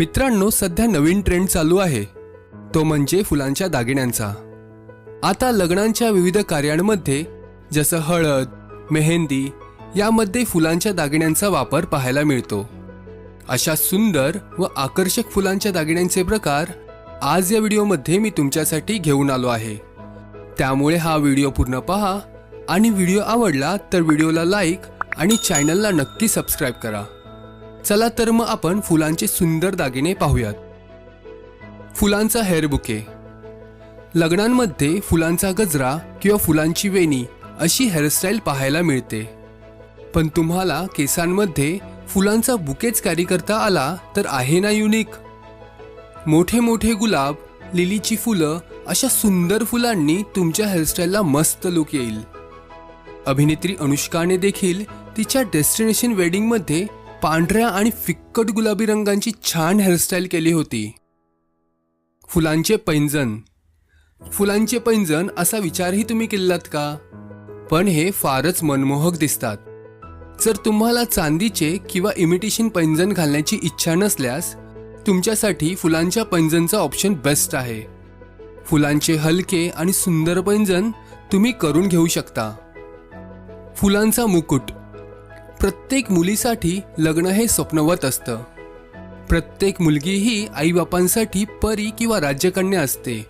मित्रांनो सध्या नवीन ट्रेंड चालू आहे. तो म्हणजे फुलांच्या दागिन्यांचा. आता लग्नांच्या विविध कार्यांमध्ये जसं हळद मेहंदी यामध्ये फुलांच्या दागिन्यांचा वापर पाहायला मिळतो. अशा सुंदर व आकर्षक फुलांच्या दागिन्यांचे प्रकार आज या व्हिडिओमध्ये मी तुमच्यासाठी घेऊन आलो आहे. त्यामुळे हा व्हिडिओ पूर्ण पहा आणि व्हिडिओ आवडला तर व्हिडिओला लाईक आणि चॅनलला नक्की सबस्क्राईब करा. चला तर मग आपण फुलांचे सुंदर दागिने पाहूयात. फुलांचा हेअर बुके लग्नांमध्ये फुलांचा गजरा किंवा फुलांची वेणी अशी हेअरस्टाईल पाहायला मिळते. पण तुम्हाला केसांमध्ये फुलांचा बुकेच कॅरी करता आला तर आहे ना युनिक मोठे मोठे गुलाब लिलीची फुलं अशा सुंदर फुलांनी तुमच्या हेअरस्टाईलला मस्त लुक येईल. अभिनेत्री अनुष्काने देखील तिच्या डेस्टिनेशन वेडिंगमध्ये पांढऱ्या आणि फिक्कट गुलाबी रंगांची छान हेअरस्टाईल केली होती. फुलांचे पैंजण. फुलांचे पैंजण असा विचारही तुम्ही केलात का? पण हे फारच मनमोहक दिसतात. जर तुम्हाला चांदीचे किंवा इमिटेशन पैंजण घालण्याची इच्छा नसल्यास तुमच्यासाठी फुलांच्या पैंजणचा ऑप्शन बेस्ट आहे. फुलांचे हलके आणि सुंदर पैंजण तुम्ही करून घेऊ शकता. फुलांचा मुकुट. प्रत्येक मुलीसाठी लग्न हे स्वप्नवत असतं. प्रत्येक मुलगी ही आईबापांसाठी परी किंवा राज्यकन्या असते.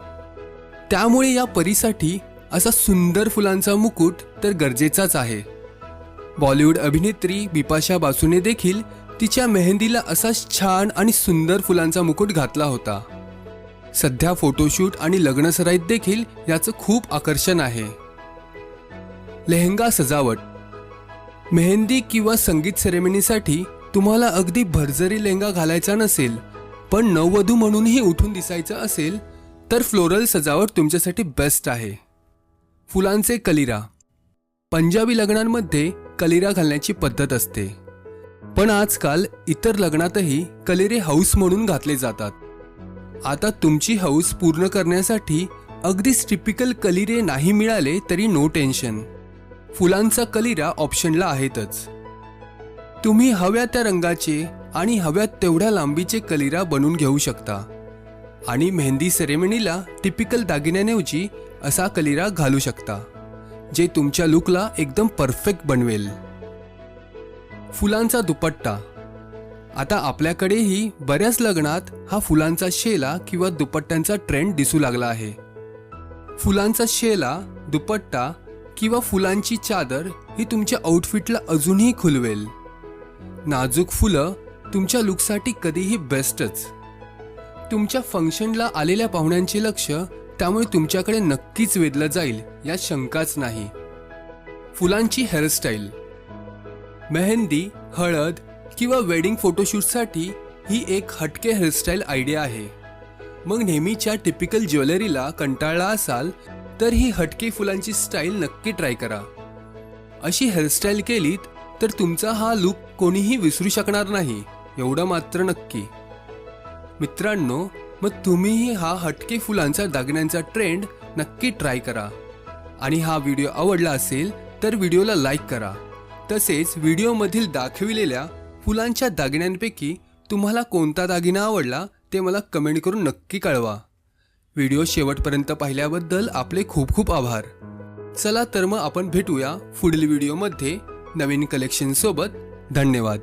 त्यामुळे या परीसाठी असा सुंदर फुलांचा मुकुट तर गरजेचाच आहे. बॉलिवूड अभिनेत्री बिपाशा बासूने देखील तिच्या मेहंदीला असाच छान आणि सुंदर फुलांचा मुकुट घातला होता. सध्या फोटोशूट आणि लग्नसराईत देखील याचं खूप आकर्षण आहे. लेहंगा सजावट मेहंदी किंवा संगीत सेरेमनीसाठी तुम्हाला अगदी भरजरी लेंगा घालायचा नसेल पण नववधू म्हणूनही उठून दिसायचं असेल तर फ्लोरल सजावट तुमच्यासाठी बेस्ट आहे. फुलांचे कलिरा. पंजाबी लग्नांमध्ये कलिरा घालण्याची पद्धत असते. पण आजकाल इतर लग्नातही कलिरे हाऊस म्हणून घातले जातात. आता तुमची हौस पूर्ण करण्यासाठी अगदीच टिपिकल कलिरे नाही मिळाले तरी नो टेन्शन फुलांचा कलिरा ऑप्शनला आहेतच. तुम्ही हव्या त्या रंगाचे आणि हव्या तेवढ्या लांबीचे कलिरा बनवून घेऊ शकता. आणि मेहंदी सेरेमनीला टिपिकल दागिन्याऐवजी असा कलिरा घालू शकता जे तुमच्या लुकला एकदम परफेक्ट बनवेल. फुलांचा दुपट्टा. आता आपल्याकडेही बऱ्याच लग्नात हा फुलांचा शेला किंवा दुपट्ट्यांचा ट्रेंड दिसू लागला आहे. फुलांचा शेला दुपट्टा किंवा फुलांची चादर ही तुमच्या आउटफिटला अजूनही खुलवेल. नाजूक फुलं तुमच्या लुकसाठी कधीही बेस्टच तुमच्या फंक्शनला आलेल्या पाहुण्यांचे लक्ष त्यामुळे तुमच्याकडे नक्कीच वेधलं जाईल यात शंकाच नाही. फुलांची हेअरस्टाईल मेहंदी हळद किंवा वेडिंग फोटोशूटसाठी ही एक हटके हेअरस्टाईल आयडिया आहे. मग नेहमीच्या टिपिकल ज्वेलरीला कंटाळला असाल तर ही हटके फुलांची स्टाईल नक्की ट्राय करा. अशी हेअरस्टाईल केलीत तर तुमचा हा लुक कोणीही विसरू शकणार नाही एवढं मात्र नक्की. मित्रांनो मग तुम्हीही हा हटके फुलांचा दागिन्यांचा ट्रेंड नक्की ट्राय करा. आणि हा व्हिडिओ आवडला असेल तर व्हिडिओला लाईक करा. तसेच व्हिडिओमधील दाखविलेल्या फुलांच्या दागिन्यांपैकी तुम्हाला कोणता दागिना आवडला ते मला कमेंट करून नक्की कळवा. व्हिडिओ शेवटपर्यंत पाहिल्याबद्दल आपले खूप खूप आभार. चला तर मग आपण भेटूया पुढील व्हिडिओमध्ये. नवीन कलेक्शनसोबत धन्यवाद.